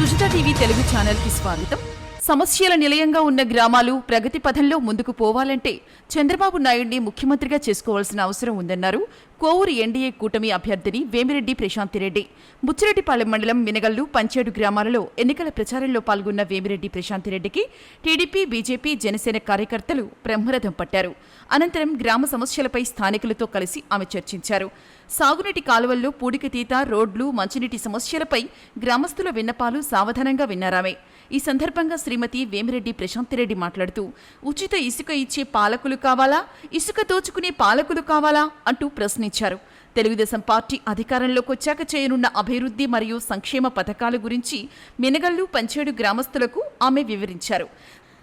Sujitha TV Telugu ఛానల్కి స్వాగతం. సమస్యల నిలయంగా ఉన్న గ్రామాలు ప్రగతి పథంలో ముందుకు పోవాలంటే చంద్రబాబు నాయుడిని ముఖ్యమంత్రిగా చేసుకోవాల్సిన అవసరం ఉందన్నారు. కోవూరు ఎన్డీఏ కూటమి అభ్యర్థిని వేమిరెడ్డి ప్రశాంతిరెడ్డి బుచ్చిరెడ్డిపాలెం మండలం మినగల్లు పంచేడు గ్రామాలలో ఎన్నికల ప్రచారంలో పాల్గొన్న వేమిరెడ్డి ప్రశాంతిరెడ్డికి టీడీపీ బీజేపీ జనసేన కార్యకర్తలు బ్రహ్మరథం పట్టారు. అనంతరం గ్రామ సమస్యలపై స్థానికులతో కలిసి ఆమె చర్చించారు. సాగునీటి కాలువల్లో పూడికతీత రోడ్లు మంచినీటి సమస్యలపై గ్రామస్తుల విన్నపాలు సావధానంగా విన్నారామే. ఈ సందర్భంగా శ్రీమతి వేమిరెడ్డి ప్రశాంతిరెడ్డి మాట్లాడుతూ ఉచిత ఇసుక ఇచ్చే పాలకులు కావాలా? ఇసుక దోచుకునే పాలకులు కావాలా? అంటూ ప్రశ్నించారు. తెలుగుదేశం పార్టీ అధికారంలోకి వచ్చాక చేయనున్న అభివృద్ధి మరియు సంక్షేమ పథకాల గురించి మినగల్లు పంచేడు గ్రామస్తులకు ఆమె వివరించారు.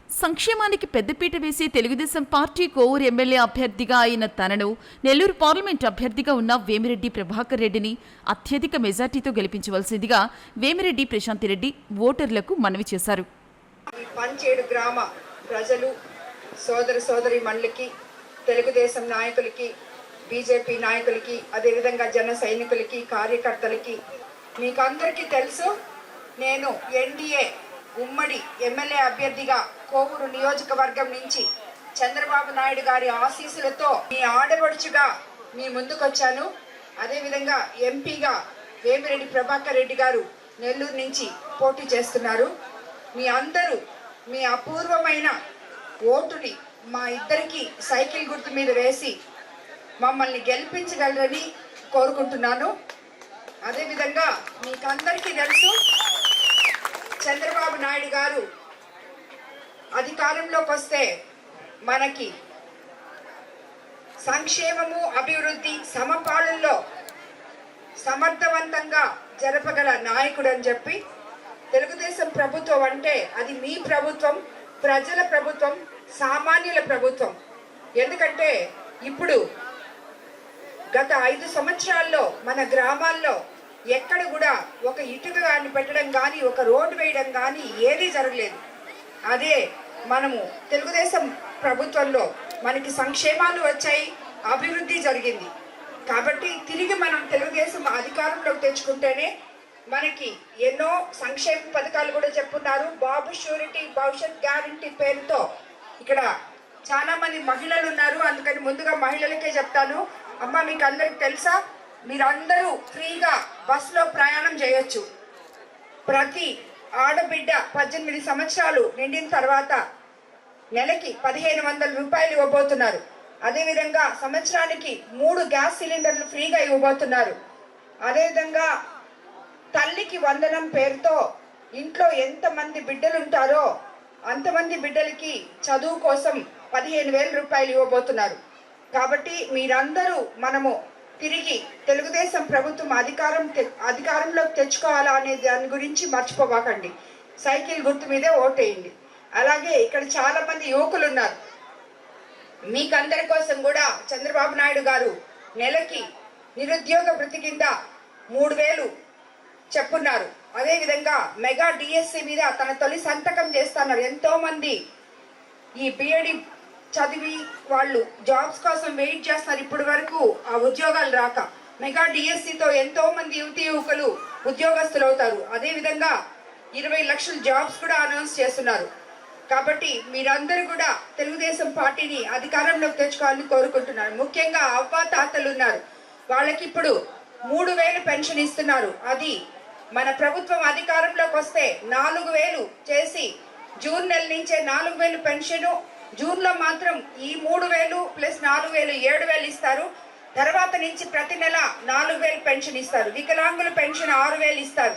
సంక్షేమానికి పెద్దపీట వేసి తెలుగుదేశం పార్టీ కోవూరు ఎమ్మెల్యే అభ్యర్థిగా అయిన తనను నెల్లూరు పార్లమెంట్ అభ్యర్థిగా ఉన్న వేమిరెడ్డి ప్రభాకర్ రెడ్డిని అత్యధిక మెజార్టీతో గెలిపించవలసిందిగా వేమిరెడ్డి ప్రశాంతిరెడ్డి ఓటర్లకు మనవి చేశారు. పంచేడు గ్రామ ప్రజలు సోదర సోదరి మండలికి తెలుగుదేశం నాయకులకి బీజేపీ నాయకులకి అదేవిధంగా జన సైనికులకి కార్యకర్తలకి మీకు అందరికీ తెలుసు నేను ఎన్డీఏ ఉమ్మడి ఎమ్మెల్యే అభ్యర్థిగా కోవూరు నియోజకవర్గం నుంచి చంద్రబాబు నాయుడు గారి ఆశీస్సులతో మీ ఆడబడుచుగా మీ ముందుకొచ్చాను. అదేవిధంగా ఎంపీగా వేమిరెడ్డి ప్రభాకర్ రెడ్డి గారు నెల్లూరు నుంచి పోటీ చేస్తున్నారు. మీ అందరూ మీ అపూర్వమైన ఓటుని మా ఇద్దరికి సైకిల్ గుర్తు మీద వేసి మమ్మల్ని గెలిపించగలరని కోరుకుంటున్నాను. అదేవిధంగా మీకందరికీ తెలుసు చంద్రబాబు నాయుడు గారు అధికారంలోకి వస్తే మనకి సంక్షేమము అభివృద్ధి సమపాలనలో సమర్థవంతంగా జరపగల నాయకుడు అని చెప్పి తెలుగుదేశం ప్రభుత్వం అంటే అది మీ ప్రభుత్వం ప్రజల ప్రభుత్వం సామాన్యుల ప్రభుత్వం. ఎందుకంటే ఇప్పుడు గత ఐదు సంవత్సరాల్లో మన గ్రామాల్లో ఎక్కడ కూడా ఒక ఇటుక కానీ పెట్టడం కానీ ఒక రోడ్డు వేయడం కానీ ఏదీ జరగలేదు. అదే మనము తెలుగుదేశం ప్రభుత్వంలో మనకి సంక్షేమాలు వచ్చాయి అభివృద్ధి జరిగింది. కాబట్టి తిరిగి మనం తెలుగుదేశం అధికారంలోకి తెచ్చుకుంటేనే మనకి ఎన్నో సంక్షేమ పథకాలు కూడా చెప్పున్నారు. బాబు షూరిటీ భవిష్యత్ గ్యారంటీ పేరుతో ఇక్కడ చాలా మంది మహిళలు ఉన్నారు. అందుకని ముందుగా మహిళలకే చెప్తాను. అమ్మ మీకు అందరికి తెలుసా? మీరందరూ ఫ్రీగా బస్సులో ప్రయాణం చేయొచ్చు. ప్రతి ఆడబిడ్డ పద్దెనిమిది సంవత్సరాలు నిండిన తర్వాత నెలకి పదిహేను వందల రూపాయలు ఇవ్వబోతున్నారు. అదేవిధంగా సంవత్సరానికి మూడు గ్యాస్ సిలిండర్లు ఫ్రీగా ఇవ్వబోతున్నారు. అదేవిధంగా తల్లికి వందనం పేరుతో ఇంట్లో ఎంతమంది బిడ్డలు ఉంటారో అంతమంది బిడ్డలకి చదువు కోసం పదిహేను వేల రూపాయలు ఇవ్వబోతున్నారు. కాబట్టి మీరందరూ మనము తిరిగి తెలుగుదేశం ప్రభుత్వం అధికారం తె- అధికారంలోకి తెచ్చుకోవాలా అనే దాని గురించి మర్చిపోవాకండి. సైకిల్ గుర్తు మీదే ఓటేయండి. అలాగే ఇక్కడ చాలా మంది యువకులు ఉన్నారు మీకందరి కోసం కూడా చంద్రబాబు నాయుడు గారు నెలకి నిరుద్యోగ వృత్తి కింద మూడు వేలు చెప్పున్నారు. అదేవిధంగా మెగా డిఎస్సి మీద తన తొలి సంతకం చేస్తున్నారు. ఎంతో మంది ఈ బిఎడి చదివి వాళ్ళు జాబ్స్ కోసం వెయిట్ చేస్తున్నారు ఇప్పటి వరకు ఆ ఉద్యోగాలు రాక. మెగా డిఎస్సితో ఎంతో మంది యువతి యువకులు ఉద్యోగస్తులు అవుతారు. అదేవిధంగా ఇరవై లక్షల జాబ్స్ కూడా అనౌన్స్ చేస్తున్నారు. కాబట్టి మీరందరూ కూడా తెలుగుదేశం పార్టీని అధికారంలోకి తెచ్చుకోవాలని కోరుకుంటున్నారు. ముఖ్యంగా అవ్వ తాతలు ఉన్నారు. వాళ్ళకి ఇప్పుడు మూడు వేలు పెన్షన్ ఇస్తున్నారు. అది మన ప్రభుత్వం అధికారంలోకి వస్తే నాలుగు వేలు చేసి జూన్ నెల నుంచే నాలుగు వేలు పెన్షన్ జూన్లో మాత్రం ఈ మూడు వేలు ప్లస్ నాలుగు వేలు ఏడు వేలు ఇస్తారు. తర్వాత నుంచి ప్రతి నెల నాలుగు వేలు పెన్షన్ ఇస్తారు. వికలాంగుల పెన్షన్ ఆరు వేలు ఇస్తారు.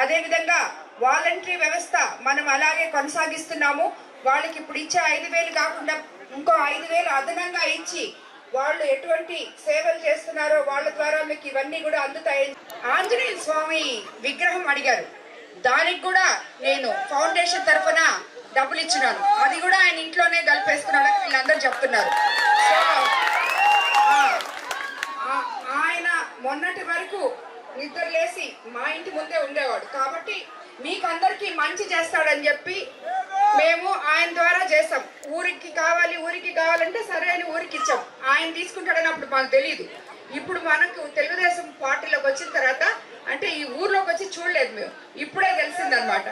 అదేవిధంగా వాలంటరీ వ్యవస్థ మనం అలాగే కొనసాగిస్తున్నాము. వాళ్ళకి ఇప్పుడు ఇచ్చే ఐదు వేలు కాకుండా ఇంకో ఐదు వేలు అదనంగా ఇచ్చి వాళ్ళు ఎటువంటి సేవలు చేస్తున్నారో వాళ్ళ ద్వారా మీకు ఇవన్నీ కూడా అందుతాయి. ఆంజనేయ స్వామి విగ్రహం అడిగారు. దానికి కూడా నేను ఫౌండేషన్ తరఫున డబ్బులు ఇచ్చినాను అది కూడా ఆయన ఇంట్లోనే కలిపేస్తున్నాడని వీళ్ళందరూ చెప్తున్నారు. సో ఆయన మొన్నటి వరకు నిద్ర లేసి మా ఇంటి ముందే ఉండేవాడు. కాబట్టి మీకు అందరికీ మంచి చేస్తాడని చెప్పి మేము ఆయన ద్వారా చేసాం ఊరికి కావాలి ఊరికి కావాలంటే సరే అని ఊరికి ఇచ్చాం. ఆయన తీసుకుంటాడని అప్పుడు మాకు తెలియదు ఇప్పుడు మనకు తెలుగుదేశం పార్టీలోకి వచ్చిన తర్వాత అంటే ఈ ఊర్లోకి వచ్చి చూడలేదు మేము. ఇప్పుడే తెలిసిందనమాట.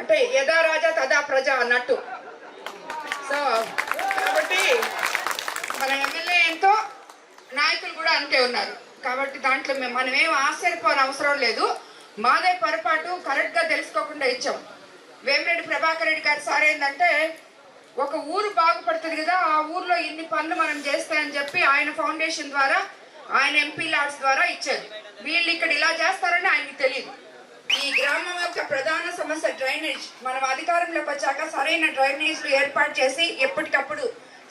అంటే యథా రాజా తదా ప్రజ అన్నట్టు. సో కాబట్టి మన ఎమ్మెల్యే ఎంతో నాయకులు కూడా అంతే ఉన్నారు. కాబట్టి దాంట్లో మేము మనం ఏం ఆశ్చర్యపోని అవసరం లేదు. మాదే పొరపాటు కరెక్ట్గా తెలుసుకోకుండా ఇచ్చాం. వేమిరెడ్డి ప్రభాకర్ రెడ్డి గారు సార్ ఏంటంటే ఒక ఊరు బాగుపడుతుంది కదా ఆ ఊర్లో ఇన్ని పనులు మనం చేస్తాయని చెప్పి ఆయన ఫౌండేషన్ ద్వారా ఆయన ఎంపీ లాడ్స్ ద్వారా ఇచ్చారు. వీళ్ళు ఇక్కడ ఇలా చేస్తారని ఆయనకి తెలియదు. ఈ గ్రామం యొక్క ప్రధాన సమస్య డ్రైనేజ్. మనం అధికారంలోకి వచ్చాక సరైన డ్రైనేజ్లు ఏర్పాటు చేసి ఎప్పటికప్పుడు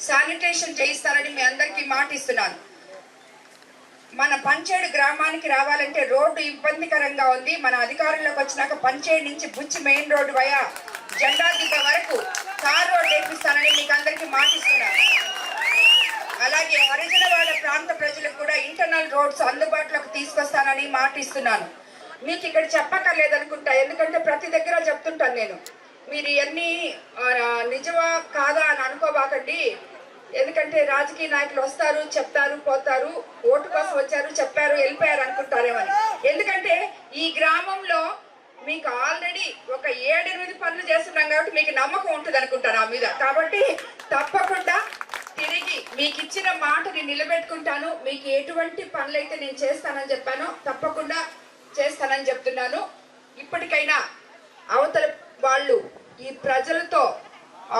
శానిటేషన్ చేయిస్తారని మీ అందరికీ మాటిస్తున్నాను. మన పంచేడు గ్రామానికి రావాలంటే రోడ్డు ఇబ్బందికరంగా ఉంది. మన అధికారంలోకి వచ్చినాక పంచేడు నుంచి Buchi main road via Jendadibba వరకు కార్ రోడ్డు వేపిస్తానని మీకు అందరికీ మాటిస్తున్నాను. అలాగే హరిజన వాళ్ళ ప్రాంత ప్రజలకు కూడా ఇంటర్నల్ రోడ్స్ అందుబాటులోకి తీసుకొస్తానని మాటిస్తున్నాను. మీకు ఇక్కడ చెప్పక్కర్లేదనుకుంటా. ఎందుకంటే ప్రతి దగ్గర చెప్తుంటాను నేను. మీరు ఇవన్నీ నిజమా కాదా అని అనుకోబాకండి. ఎందుకంటే రాజకీయ నాయకులు వస్తారు చెప్తారు పోతారు ఓటు కోసం వచ్చారు చెప్పారు వెళ్ళిపోయారు అనుకుంటారేమని. ఎందుకంటే ఈ గ్రామంలో మీకు ఆల్రెడీ ఒక ఏడెనిమిది పనులు చేస్తున్నాం కాబట్టి మీకు నమ్మకం ఉంటుంది అనుకుంటాను ఆ మీద. కాబట్టి తప్పకుండా తిరిగి మీకు ఇచ్చిన మాటని నిలబెట్టుకుంటాను. మీకు ఎటువంటి పనులైతే నేను చేస్తానని చెప్పానో తప్పకుండా చేస్తానని చెప్తున్నాను. ఇప్పటికైనా అవతల వాళ్ళు ఈ ప్రజలతో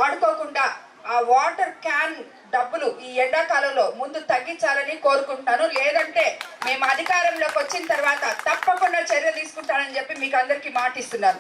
ఆడుకోకుండా ఆ వాటర్ క్యాన్ డబ్బులు ఈ ఎండాకాలంలో ముందు తగ్గించాలని కోరుకుంటున్నాను. లేదంటే మేము అధికారంలోకి వచ్చిన తర్వాత తప్పకుండా చర్య తీసుకుంటానని చెప్పి మీకు అందరికీ మాటిస్తున్నాను.